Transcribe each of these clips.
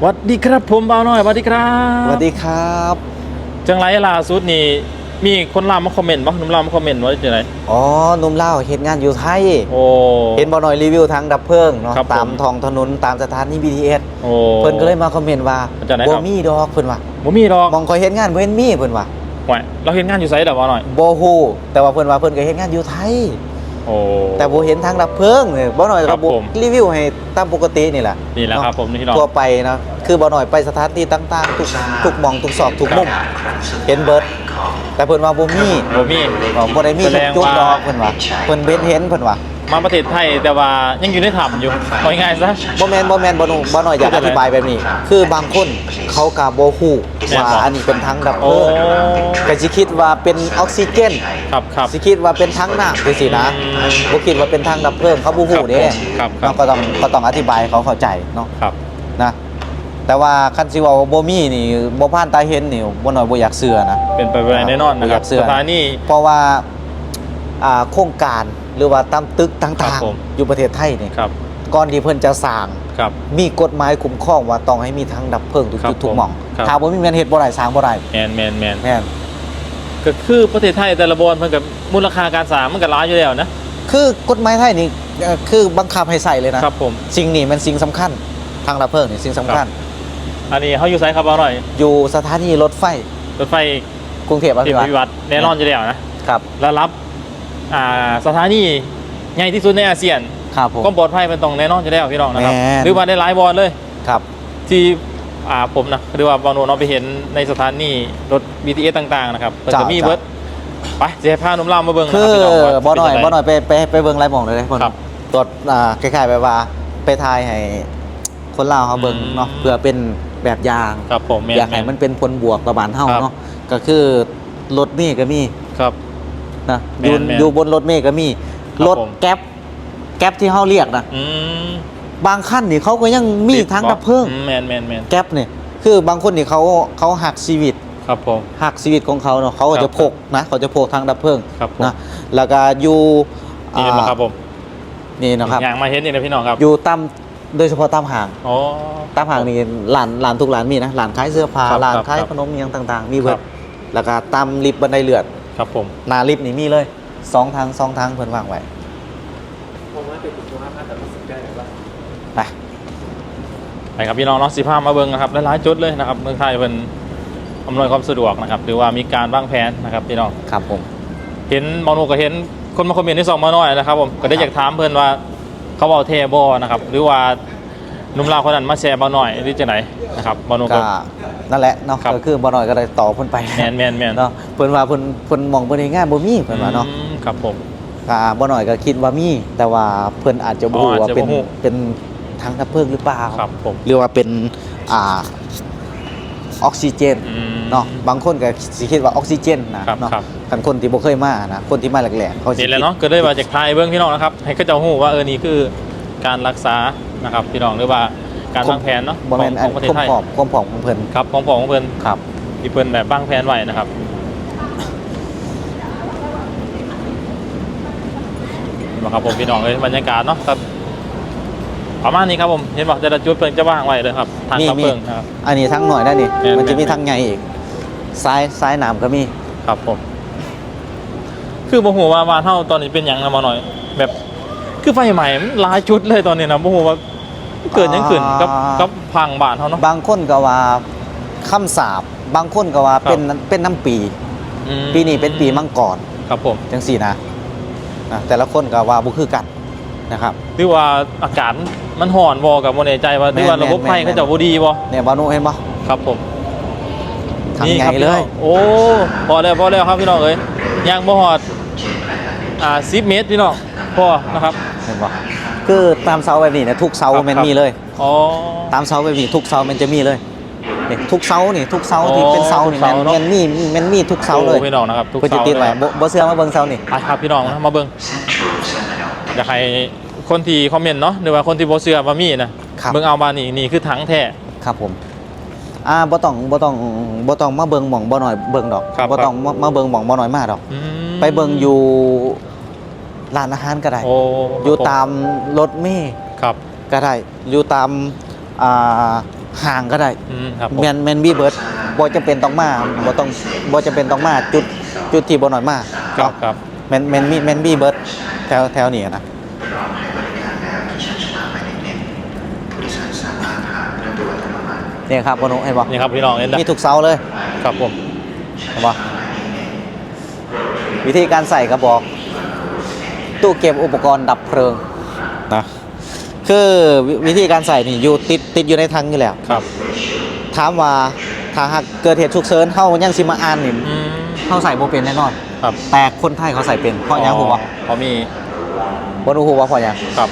หวัสดีครับผมบ่าวน้อยหวัสดีครับสวัสดีครับ จังไรล่าสุดนี่มีคนลามมาคอมเมนต์บ่หนุ่มลามมาคอมเมนต์ว่าจังไรอ๋อหนุ่มเล่าวเห็นงานอยู่ไทยโอ้เห็นบ่หน่อยรีวิวทางดับเพลิงเนาะครับผมตามท้องถนนตามสถานี BTS โอ้เพิ่นก็เลยมาคอมเมนต์ว่าจะไหนครับบ่มีดอกเพิ่นว่าบ่มีดอกมองคอยเห็นงานบ่เห็นมีเพิ่นว่าหวยเราเห็นงานอยู่ไสเด้อบ่าวน้อยบ่ฮู้แต่ว่าเพิ่นว่าเพิ่นก็เห็นงานอยู่ไทย โอ้ แต่บ่เห็นทางดับเพลิงเนี่ยบ่หน่อยครัก็บบ่ผม รีวิวให้ตามปกตินี่แหละนี่แหละครับผมนี่พี่น้อง ทั่วไปเนาะคือบ่หน่อยไปสถานที่ต่างๆทุกทุกหมองทุกซอกทุกมุมเห็นเบิดแต่เพิ่นว่าบ่มี บ่มี อ๋อบ่ได้มีแสทุดกงจุดว่า ดอกเพิ่นว่าเพิ่นเห็นเห็นเพิ่นว่า มาประเทศไทยแต่ว่ายังอยู่ในถ้ำอยู่เอาง่ายๆซะ บ่แมนบ่แมนบ่หนูบ่หน่อยอยากอธิบายแบบนี้ คือบางคนเขากะบ่ฮู้แม่นว่าบ่อันนี้เป็นถังดับเพโอ้ลิงก็สิคิดว่าเป็นออกซิเจนครับครับ สิคิดว่าเป็นถังน้ำจังซี่นะอืมบ่คิดว่าเป็นถังดับเพลิงเขาบ่ฮู้เด้ครับครับเนาะก็ต้องก็ต้องอธิบายให้เขาเข้าใจเนาะครับ นะแต่ว่าคันสิว่าบ่มีนี่บ่ผ่านตาเห็นนี่บ่น้อยบ่อยากเชื่อนะ เป็นไปไม่ได้แน่นอนนะครับอยากเชื่อ สถานีเพราะว่า อ่าโครงการหรือว่าตามตึกครัต่าบงผม ๆ อยู่ประเทศไทยนี่ครับก่อนที่เพิ่นจะสร้าง ครับ มีกฎหมายคุ้มครองว่าต้องให้มีทางดับเพลิงทุกครับจุดทุกผมหม่องครับ ถ้าบ่มีแม่นเฮ็ดบ่ได้สร้างบ่ได้แมนแมนแมนแม่นก็คือประเทศไทยแต่ละบอนมันกับมูลค่าการสร้างมันก็หล้ายอยู่แล้วนะคือกฎหมายไทยนี่เอ่อคือบังคับให้ใส่เลยนะครับผม สิ่งนี้มันสิ่งสำคัญทางดับเพลิงนี่สิ่งสำคัญ อันนี้เขาอยู่ไซครับเอาหน่อยอยู่สถานีรถไฟรถไฟกรุงเทพอเทภิพวัตวิวัฒน์แน่นอนอยู่แล้วนะครับ แล้วรับ อ่าสถานีใหญ่ที่สุดในอาเซียนครับผม ก็ปลอดภัยเป็นตรงแน่นอนอยู่แล้วพี่น้องนะครับ แม่น หรือว่าได้หลายบอลเลย ครับ ที่อ่าผมนะหรือว่าบอลโนนเอาไปเห็นในสถานีรถ BTS ต่าง ๆ นะครับมันจะมีเบิร์ดไปเจ๊พาหนุ่มเล่ามาเบิ่งนะคืรับอพี่น้องว่าบ่หน่อยเป็บ่จังหน่อยไปไปไปเบิ่งรายหม่องเลยเพิ่นครับตรวจอ่าคล้ายๆแบบว่าไปทายให้คนลาวเขาเบิ่งอืม เนาะเพื่อเป็นแบบอย่างครับผมแมนอยากให้มันเป็นผลบวกกับบ้านเฮาครับเนาะก็คือรถเมล์ก็มี ครับ นะแม่อยู่นแม่นอยู่บนรถเมล์ก็มีครับรถผม แก๊ปแก๊ปที่เขาเรียกนะอืมบางขั้นนี่เขาก็ยังมีทางดับเพลิงอืมแมนแมนแมนแก๊ปเนี่ยคือบางคนนี่เขาเขาหักชีวิต ครับผม หักชีวิตของเขาเนาะเขาก็ครับจะพกนะเขาจะพกทางดับเพลิงครับผม นะแล้วก็อยู่นี่เห็นไหมครับผมนี่นะครับ อย่างมาเห็นนี่นะพี่น้องครับอยู่ตามโดยเฉพาะตามห้าง อ๋อ ตามห้างนี่ร้านร้านทุกร้านมีนะร้านขายเสื้อผ้าครับร้านครับขายครับขนมอหยังต่าง ๆ มีเบิครัดบแล้วก็ตามลิฟต์บันไดเลื่อน ครับผมหนาลิฟต์นี่มีเลยสองทางสองทางเพิ่นวางไว้ผมว่าเป็นคุณภาพแต่รู้สึกได้เลยว่าไปไปครับพี่น้องเนาะสิภาพมาเบิ่งนะครับหลายๆจุดเลยนะครับเมืองไทยเป็นอำนวยความสะดวกนะครับหรือว่ามีการวางแผนนะครับพี่น้องครับผม เห็นมอนูก็เห็นคนมาคอมเมนต์ที่สองมาหน่อยนะครับผมก็ได้ครับอยากถามเพื่อนว่าเขาเอาเทบอนะครับ หรือว่าห นุ่มลาวคนนั้นมาแชร์มาหน่อยหรือจะไหนนะครับมอนูก็ก็นั่นแหละเนาะครับ ก็คือบ่น้อยก็ได้ต่อเพิ่นไปแมนแมนแมนเนาะเพิ่นว่าเพิ่นเพิ่นมองเพิ่นเฮ็ดงานบ่มีเพิ่นว่าเนาะอืมครับผม ก็บ่น้อยก็คิดว่ามี แต่ว่าเพิ่นอาจจะบ่อ๋อรู้อาจว่าจะเป็นบ่รู้ เป็นทางดับเพลิงหรือเปล่าครับผมหรือว่าเป็นอ่าออกซิเจนอืมเนาะบางคนก็สิคิดว่าออกซิเจนนะครับเนาะครับ คันคนที่บ่เคยมานะคนที่มาแรกๆเขาสิเห็นแล้วคิดเนาะก็เลยมาจากไทยเบื้องพี่น้องนะครับ ให้เขาเจ้าหูว่าเออนี่คือการรักษา นะครับพี่น้องหรือว่าการวางแผนเนาะบ่แม่นขอัอนงประเทศความไทยผอมความผอมของเพิ่นครับของของเพิ่นครับ ที่เพิ่นแบบวางแผนไว้นะครับนี่มาครับผมพี่น้องเลยบรรยากาศเนาะครับประมาณนี้ครับผมเห็นบอกแต่ละจุดเพิ่นจะว่างไว้เลยครับทางมีกระมี เพิ่งนะครับ อันนี้ทั้งหน่อยได้นี่ แม่นมันจะมีแม่น ทั้งใหญ่อีกซ้ายซ้ายน้ำก็มีครับผม คือบ่ฮู้ว่าบ้านเฮาตอนนี้เป็นหยังนะมาหน่อย แบบ คือไฟใหม่มันหลายจุดเลยตอนนี้นะบ่ฮู้ว่าเกิดหยังขึ้นกับกับพังบ้านเฮาเนาะบางคนก็ว่าคำสาบบางคนก็ว่าครับเป็นเป็นน้ำปีอืมปีนี้เป็นปีมังกรครับผมจังสี่นะนะแต่ละคนก็ว่าบุคือกันนะครับหรือว่าอากาศมันร้อนบ่กับบ่แน่ใจว่าหรือว่าแม่นระบบแม่นไฟแม่นเขาเจะบ่ดีบ่เนี่ยบานุเห็นปะครับผมทำนี่ไงครับพี่เลน้อยงโอ้พอแล้วพอแล้วครับพี่น้องเอ้ยยังบ่ฮอดอ่า10เมตรพี่น้องพอนะครับ เห็นปะคือตามเสาแบบนี้เนี่ยทุกเสาครับมันครับมีเลยอ๋อตามเสาแบบนี้ทุกเสามันจะมีเลยนี่ทุกเสานี่ทุกเสาที่อ๋อเป็นเสานี่ทุกมันเสาเนอะมันมีมันมีทุกเสาเลยโอ้พี่น้องนะครับทุกเพื่อจะเสาติดไว้เลยบ่บ่เสื้อมาเบิ่งเสานี่ไปครับพี่น้องนะมาเบิ่งอยากให้คนที่คอมเมนต์เนาะหรือว่าคนที่บ่เชื่อว่ามีนะครับเบิ่งเอามานี่นี่คือถังแท้ครับผมอ่าบ่ต้องบ่ต้องบ่ต้องมาเบิ่งหม่องบ่หน่อยเบิ่งดอกครับบ่ต้องมามาเบิ่งหม่องบ่หน่อยมาดอกอืมไปเบิ่งอยู่ ร้านอาหารก็ได้ โอ้อยู่ตามรถเมล์ครับก็ได้ อยู่ตามอ่าห่างก็ได้อืมครับผมแมนแมนบีเบิร์ดบ่จะเป็นต้องมาบ่ต้องบ่จะเป็นต้องมาจุดจุดที่บ่หน่อยมาครับครับแมนแมนมีแมนบีเบิร์ดแถวแถวนี้นะเนี่ยครับบนุเห็นบ่นี่ครับพี่น้องเห็นนะมีทุกเสาเลย ครับผมเห็นบ่วิธีการใส่กระบอก ตู้เก็บอุปกรณ์ดับเพลิงนะคือวิวิธีการใส่นี่อยู่ติดติดอยู่ในถังอยู่แล้วครับถามว่าถ้าหากเกิดเหตุฉุกเฉินเฮายังสิมาอ่านนี่อืมเฮาใส่บ่เป็นแน่นอนครับแต่คนไทยเขาใส่เป็นเพราะหยังฮู้บ่เขามีบ่รู้ฮู้ว่าเพราะหยังครับ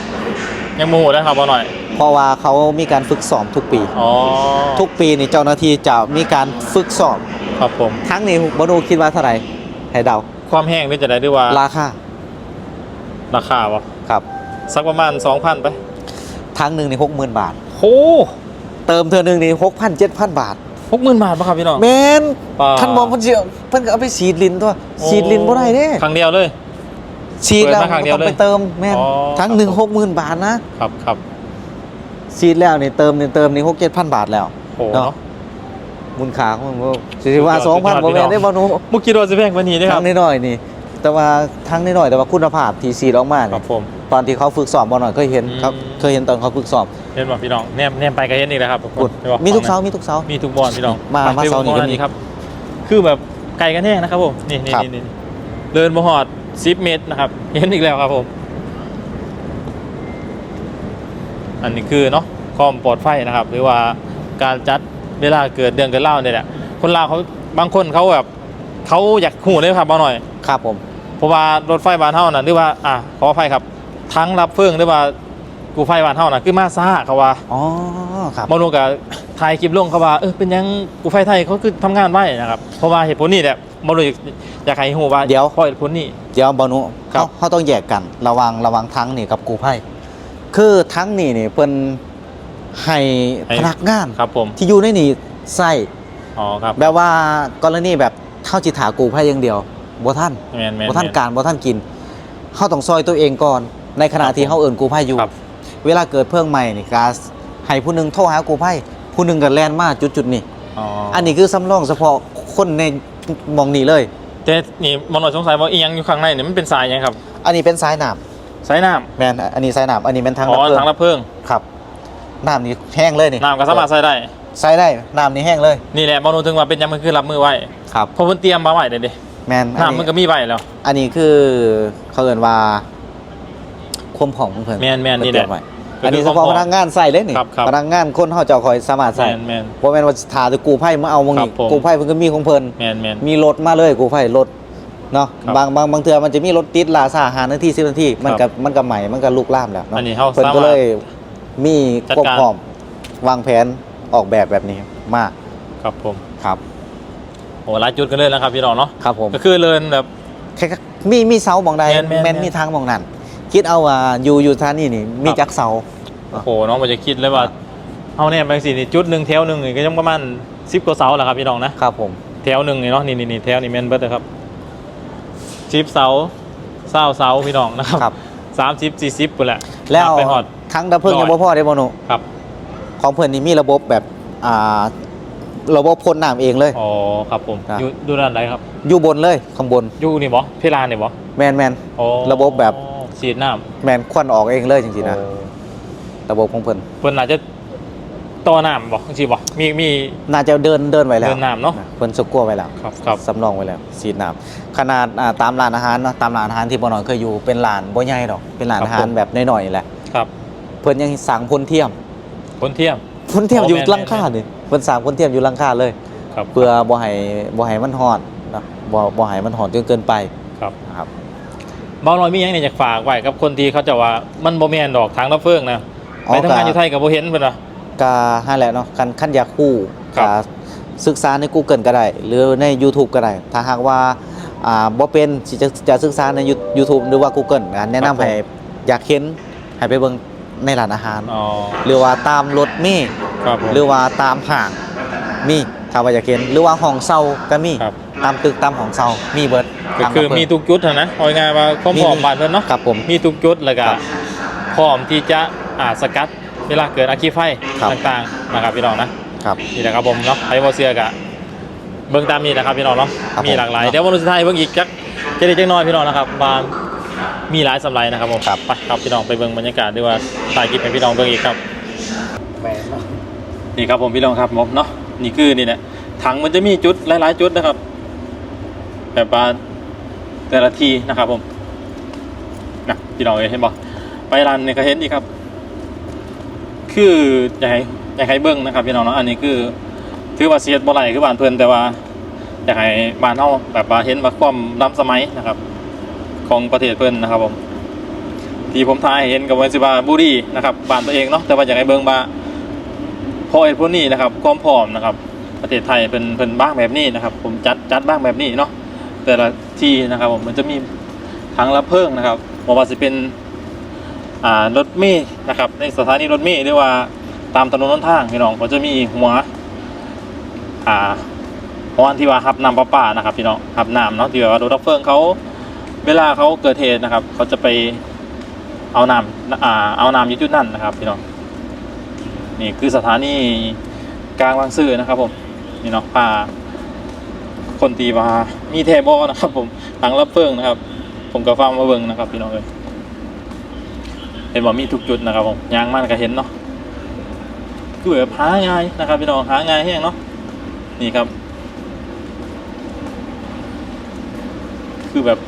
ยังโมโหนะครับบ่หน่อย เพราะว่าเขามีการฝึกซ้อมทุกปีอ๋อทุกปีนี่เจ้าหน้าที่จะมีการฝึกซ้อมครับผมทั้งนี้บ่รู้คิดว่าเท่าไหร่ให้เดา ความแห้งนี่จะได้ด้วยว่าราคา ราคาวะครับ สักประมาณ 2,000 ไปทั้งหนึงนี่60,000บาท โหเติมเทื่อหนึงนี่6,000 7,000บาท60,000บาทป่ะครับพี่น้องแม่นป่าท่านมองเพิ่นสิเพิ่นก็เอาไปฉีดลิ้นตัวฉีดลิ้นบ่ได้เด้ครั้งเดียวเลย ฉีดแล้วเปิดมาครั้งเดียวต้องไปเลยเติมแม่นอ๋อ ทั้งหนึ่ง60,000บาทนะครับครับฉีดแล้วนี่เติมนี่เติมนี่6 7,000บาทแล้ว โหเนาะ เนาะมูลค่าของมันบ่สิว่าสุดยอด2,000บ่แม่นได้บ่หนูมุกกิโลจะแพงกว่านี้ได้คทั้รับงน้อยๆนี่ แต่ว่าทั้งน้อยๆแต่ว่าคุณภาพที่ฉีดออกมาคนี่รับผม ตอนที่เขาฝึกสอบบ่หน่อยเคยเห็นอืมเขาเคยเห็นตอนเขาฝึกสอบเห็นป่ะพี่น้องแนมแนมไปก็เห็นอีกแล้วครับทุกคพูนดเห็นป่ะมีทุกเสามีทุกเสา มีทุกบอลพี่น้องมาไปมาเสาร์นี้ไปก็บอลมีครับ คือแบบไกลกันแห้งนะครับผมนี่นี่ครับ นี่นี่เดินมาหอด10เมตรนะครับ เห็นอีกแล้วครับผม อันนี้คือเนาะความปลอดภัยนะครับ หรือว่าการจัดเวลาเกิดเดือนเกิดเล่าวเนี่ยแหละคนลาวเขาบางคนเขาแบบ เขาอยากหูเลยครับมาหน่อยครับผม เพราะว่ารถไฟบานเท่าน่ะหรือว่าอะขออภัยครับ ทั้งรับเฟื่องหรือว่ากูไฟบานเท่าน่ะคือมาซ่าเขาว่าอ๋อครับมาลงกับไทยคลิปลงเขาว่าเออเป็นหยังกูไฟไทยเขาคือทำงานไว้นะครับเพราะว่าเหตุผลนี้แหละมาลงอยากให้หูว่าเดี๋ยวเพราะเหตุผลนี้เดี๋ยวบอนุครัเขาบเขาต้องแยกกันระวังระวังทั้งนี่กับกูไพ่คือทั้งนี่นี่เพิ่นให้พนักงานครับผมที่อยู่ในนี่ใส่อ๋อครับแบบว่ากรณีแบบ เท่าจิถากูไพ่อย่างเดียวบ่ท่านแมนแมนบ่ท่านการบ่ท่านกินเฮาต้องซอยตัวเองก่อน ในขณะที่เฮาเอิ้นกูไพ่อยู่ ครับ เวลาเกิดเพลิงใหม่นี่กาให้ผู้หนึงโทรหากูไพ่ผู้หนึงก็แล่นมาจุดๆนี้อ๋ออันนี้คือสำรองเฉพาะคนในหมองนี้เลยแต่นี่มันหน่อยสงสัยว่าอีหยังอยู่ข้างในเนี่ยมันเป็นสายหยังครับอันนี้เป็นสายน้สายน้ำแม่นอันนี้สายน้ำอันนี้เป็นทางำอ๋ดับอเพลิงทางรับเพลิงครับน้ำนี่แห้งเลยนี่น้ำก็สามารถใส่ได้ ใส่ได้น้ำนี่แห้งเลย นี่แหละมนุษย์ถึงว่าเป็นหยังมันคือรับมือไว้ครับเพราะมันเตรียมมาไว้เด็ดแมนอันน้ำมันนี้ก็มีไว้แล้ว อันนี้คือเขาเอินว่าความผ่องของเพิ่นแมนแมนนี่แหละเก็บไว้อันนี้เฉพาะพนักงานใส่เลยนี่ครับครับ พนักงานคนเขาเจะคอยสามารถแมใส่นแมนเพราะแม่นว่าทาแตกูไพ่มาเอามงนี่ครับผม กูไพ่เพิ่นก็มีของเพิ่น แมนแมน มีรถมาเลยกูไพ่รถเนาะครับบางบางบางเทื่อมันจะมีรถติดลาซาหานาทีสิบนาทีมันครักับบมันกับใหม่มันกับลูกล่ามแล้วเนาะอันนี้เขาเพิ่นสามารถก็เลยมีจัดควบการ พร้อมวางแผน ออกแบบแบบนี้มากครับผมครับโอ้หลายจุดกันเลยนะครับพี่น้องเนาะครับผมก็คือเลินแบบแค่มีมีเสาบองใดแม่นแม่นแม่นแม่นมีทางบองนั้นคิดเอาว่าอยู่อยู่ท่านี่นี่มีครับจักเสาโอ้โหน้องมันจะคิดเลยว่าเอาเนี่ยบางสินี่จุดหนึ่งแถวหนึ่งนี่ก็ยังประมาณสิบกว่าเสาแหละครับพี่น้องนะครับผมแถวหนึ่งนี่เนาะนี่นี่นี่แถวนี่แมนเบิร์ดครับสิบเสาเศร้าเสาพี่น้องนะครับครับสามสิบสี่สิบไปแหละแล้วไปหอดทั้งดับเพลิงร้อยยังบ่พอได้บ่หนูครับ ของเพิ่นนี่มีระบบแบบอ่าระบบพ่นน้ำเองเลย อ๋อครับผมครับ อยู่ดูด้านไหนครับอยู่บนเลยข้างบนอยู่นี่บอเพลานนี่บอแมนแมน อ๋อระบบแบบ ฉีดน้แมนควันออกเองเลยจำริงๆนะโอ้ระบบของเพิ่นเพิ่นอาจจะต่อน้ำบอกจริงๆบอกมีมี น่าจะเดินเดินไว้แล้วเดินน้ำเนาะเพิ่นสกัวไว้แล้วครับครับสำรองไว้แล้วสีดน้ำขนาดอ่าตามร้านอาหารเนาะตามร้านอาหารที่บ่น้อยเคยอยู่เป็นร้านบ่ใหญ่ดอกเป็นร้านอาหารแบบน้อยๆนี่แหละ ครับ เพิ่นยังสั่งพลเทียม คนเที่ยมพลเทียมอ๋ออยู่แม่นหลังคานี่เพิ่นสั่งพลเทียมอยู่หลังคาเลยครับเพื่อบ่ให้บ่ให้มันฮอดนะบ่บ่ให้มันฮอดจนเกินไปครับนะครับบางน้อยมีหยังเนี่ยอยากฝากไว้กับคนที่เขาจะว่ามันบ่แม่นดอกทางรับเฟืองนะอ๋อไปทำงานก็อยู่ไทยกับบ่เห็นเพิ่นว่ะก็ห้าแหละเนาะคันคันอยากคู่ครับก็ศึกษาใน Google ก็ได้ หรือใน YouTube ก็ได้ ถ้าหากว่าอ่าบ่เป็นสิจะจะศึกษาใน You- YouTube หรือว่า Google ก็แนะนำให้อยากเห็นให้ไปเบิ่ง ในร้านอาหาร อ๋อหรือว่าตามรถเมล์ครับผม หรือว่าตามห้างมีถ้าว่าอยากเห็นหรือว่าห้องเช่าก็มีครับ ตามตึกตามห้องเช่ามีเบิดก็คือมีทุกจุดนะนะเอาง่ายๆว่าความพร้อมบ้านเพิ่นเนาะครับผม มีทุกจุดแล้วก็ครับพร้อมที่จะอ่าสกัดเวลาเกิดอาคีไฟครับ ต่างๆนะครับพี่น้องนะ ครับ นี่แหละครับผมเนาะไอโมเซียกะเบื้องตามนี้นะครับพี่น้องเนาะครับมีหลากหลายผมเดี๋ยววันสุดท้ายเบื้องอีกจักจะได้จักหน้อยพี่น้องนะครับบาน มีหลายสำไรนะครับผมครับไปครับพี่น้องไปเบื้องบรรยากาศด้วยว่าถ่ายคลิปให้พี่น้องเบื้องอีกครับแหวนเนาะนี่ครับผมพี่น้องครับผมเนาะนี่คือนี่แหละถังมันจะมีจุดหลาย ๆ จุดนะครับ แบบว่าแต่ละทีนะครับผมนะพี่น้องเอ้ยเห็นบอกไปรันเนี่ยก็เห็นดีครับ คืออยากให้อยากให้เบิ้งนะครับพี่น้องเนาะอันนี้คือถือว่าเสียดบ่ไหลคือบ้านเพิ่นแต่ว่าอยากให้บ้านเฮาแบบว่าเห็นว่าความล้ำสมัยนะครับ ของประเทศเพิ่นนะครับผมที่ผมทายเห็นกับวันสิบาบุรีนะครับบ้านตัวเองเนาะแต่ว่าอยากให้เบิงว่าพอไอ้พวกนี้นะครับความพร้อมนะครับ ประเทศไทยเป็นเป็นบ้างแบบนี้นะครับ ผมจัดจัดบ้างแบบนี้เนาะแต่ละที่นะครับผมมันจะมีถังระเพิ่งนะครับบอกว่าจะเป็นอ่ารถเมล์นะครับ ในสถานีรถเมล์หรือว่าตามถนนหนทางพี่น้องก็จะมีหัวอ่าหัวอันที่ว่าหับน้ำประปานะครับพี่น้องหับน้ำเนาะที่ว่ารถดับเพลิงเขา เวลาเขาเกิดเหตุนะครับ เขาจะไปเอาน้ำอ่าเอาน้ำยุดจุดนั่นนะครับพี่น้องนี่คือสถานีกลางบางซื่อนะครับ ผมนี่เนาะป่าคนตีมามีเทบอนะครับ ผมหลังรับเฟิงนะครับ ผมก็ฟังมาเบิ่งนะครับ พี่น้องเลยเห็นว่ามีทุกจุดนะครับ ผมยางมันก็เห็นเนาะคือแบบหาง่ายนะครับ พี่น้องหาง่ายแห้งเนาะนี่ครับ คือแบบ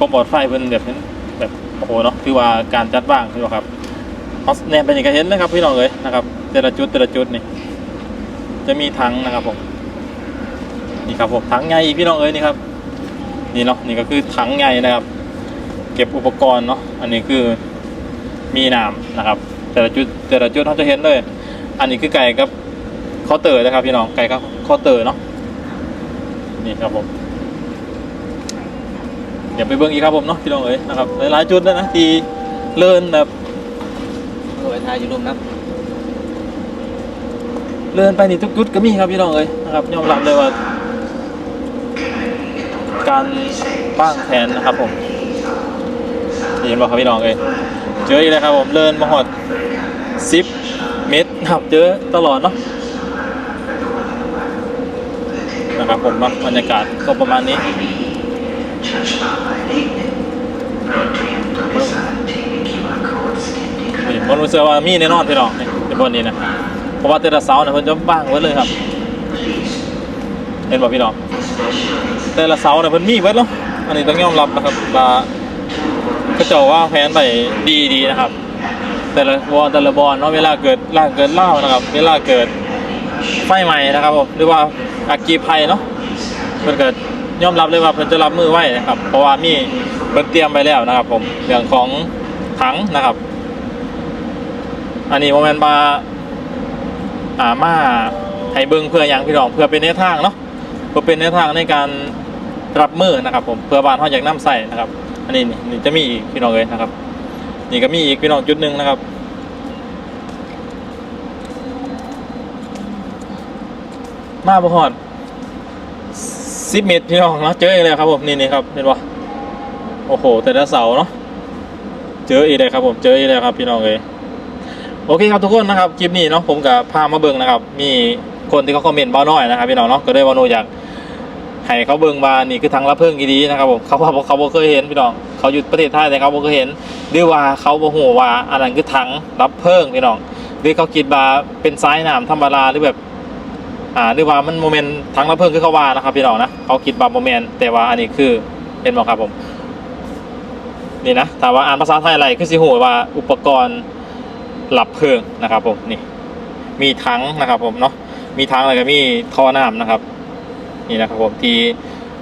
ก็ปลอดไฟเป็นแบบนี้แบบโอ้โหเนาะคือว่าการจัดว่างคือว่าครับเอาแนมเป็นอย่างที่เห็นนะครับพี่น้องเลยนะครับแต่ละจุดแต่ละจุดนี่ จะมีถังนะครับผมนี่ครับผมถังใหญ่พี่น้องเอ้ยนี่ครับ นี่เนาะนี่ก็คือถังใหญ่นะครับ เก็บอุปกรณ์เนาะอันนี้คือมีน้ำนะครับ แต่ละจุดแต่ละจุดเราจะเห็นเลย อันนี้คือไก่กับข้อเตอร์นะครับ พี่น้องไก่กับข้อเตอร์เนาะนี่ครับผม ดี๋ยวไปเบิ้งอีกครับผมเนาะพี่น้องเอ้ยนะครับหลายๆจุดนะนะที่เลินแบบโอ้ยทายอยู่รุมนะเลื่อนไปนี่ทุกจุดก็มีครับพี่น้องเอ้ยนะครับยอมรับเลยว่า การบ้างแผนนะครับผมเห็นบอกครับพี่น้องเอ้ยเจออีกแล้วครับผมเลื่อนมาหอดซิปเมตรครับเจอตลอดเนาะนะครับผมเนาะบรรยากาศก็ประมาณนี้ นี่ผมรู้สึกว่ามีแน่นอนพี่น้องนี่เป็นบนนี้นะเพราะว่าแต่ละเสาเนี่ยเพิ่นจะบ้างไว้เลยครับ เห็นบ่พี่น้องแต่ละเสาเนี่ยเพิ่นมีไว้แล้วอันนี้ต้องยอมรับนะครับว่าเขาเจ้าว่าแผนไปดีดีนะครับ แต่ละวอลแต่ละบอลเนาะเวลาเกิดล่าเกิดเล่านะครับ เวลาเกิดไฟใหม่นะครับผมหรือว่าอากีภัยเนาะเพิ่นเกิด ยอมรับเลยว่าเพิ่นจะรับมือไว้นะครับ เพราะว่ามีเพิ่นเตรียมไปแล้วนะครับ ผมเรื่องของถังนะครับ อันนี้โมเมนต์มาอ่ามาให้เบิ้งเพื่อยังพี่น้องเพื่อเป็นแนวทางเนาะเพื่อเป็นแนวทางในการรับมือนะครับ ผมเพื่อบานเขาอยากน้ำใส่นะครับ อันนี้นี่นี่จะมีอีกพี่น้องเลยนะครับ นี่ก็มีอีกพี่น้องจุดหนึ่งนะครับมาบ่ฮอด สิบเมตรพี่น้องเนาะเจออีกแล้วครับผมนี่นี่ครับเห็นปะโอ้โห แต่ละเสาเนาะเจออีกเลยครับผมเจออีกแล้วครับพี่น้องเลยโอเคครับทุกคนนะครับคลิปนี้เนาะผมกับพามาเบิ่งนะครับมีคนที่เขาคอมเมนต์บ้าน้อยนะครับพี่น้องเนาะก็ได้ว่าโนอยากให้เขาเบิ่งว่านี่คือทางรับเพิ่งอีดีนะครับผมเขาว่าเขาบ่เคยเห็นพี่น้องเขาอยู่ประเทศไทยแต่เขาบ่เคยเห็นหรือว่าเขาบ่ฮู้ว่าอันนั้นคือถังรับเพิ่งพี่น้องหรือเขาคิดว่าเป็นสายน้ำธรรมดาหรือแบบ อ่าหรือว่ามันโมเมนต์ถังรับเพิ่งคือเขาว่านะครับพี่น้องนะเขาคิดว่าโมเมนต์แต่ว่าอันนี้คือเป็นบ่ครับผม นี่นะถามว่าอ่านภาษาไทยอะไรคือสิฮู้ว่าอุปกรณ์หลับเพลิงนะครับผมนี่ มีถังนะครับผมเนาะมีถังอะไรก็มีท่อน้ำนะครับ นี่นะครับผมที่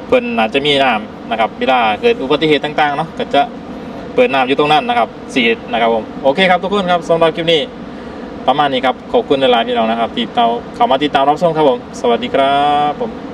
เปิดอาจจะมีน้ำนะครับเวลาเกิดอุบัติเหตุต่างๆเนาะก็จะเปิดน้ำอยู่ตรงนั้นนะครับสีนะครับผมโอเคครับทุกคนครับสำหรับคลิปนี้ ประมาณนี้ครับ ขอบคุณหลายๆพี่น้องนะครับ ที่เตาเข้ามาติดตามรับชมครับผม สวัสดีครับผม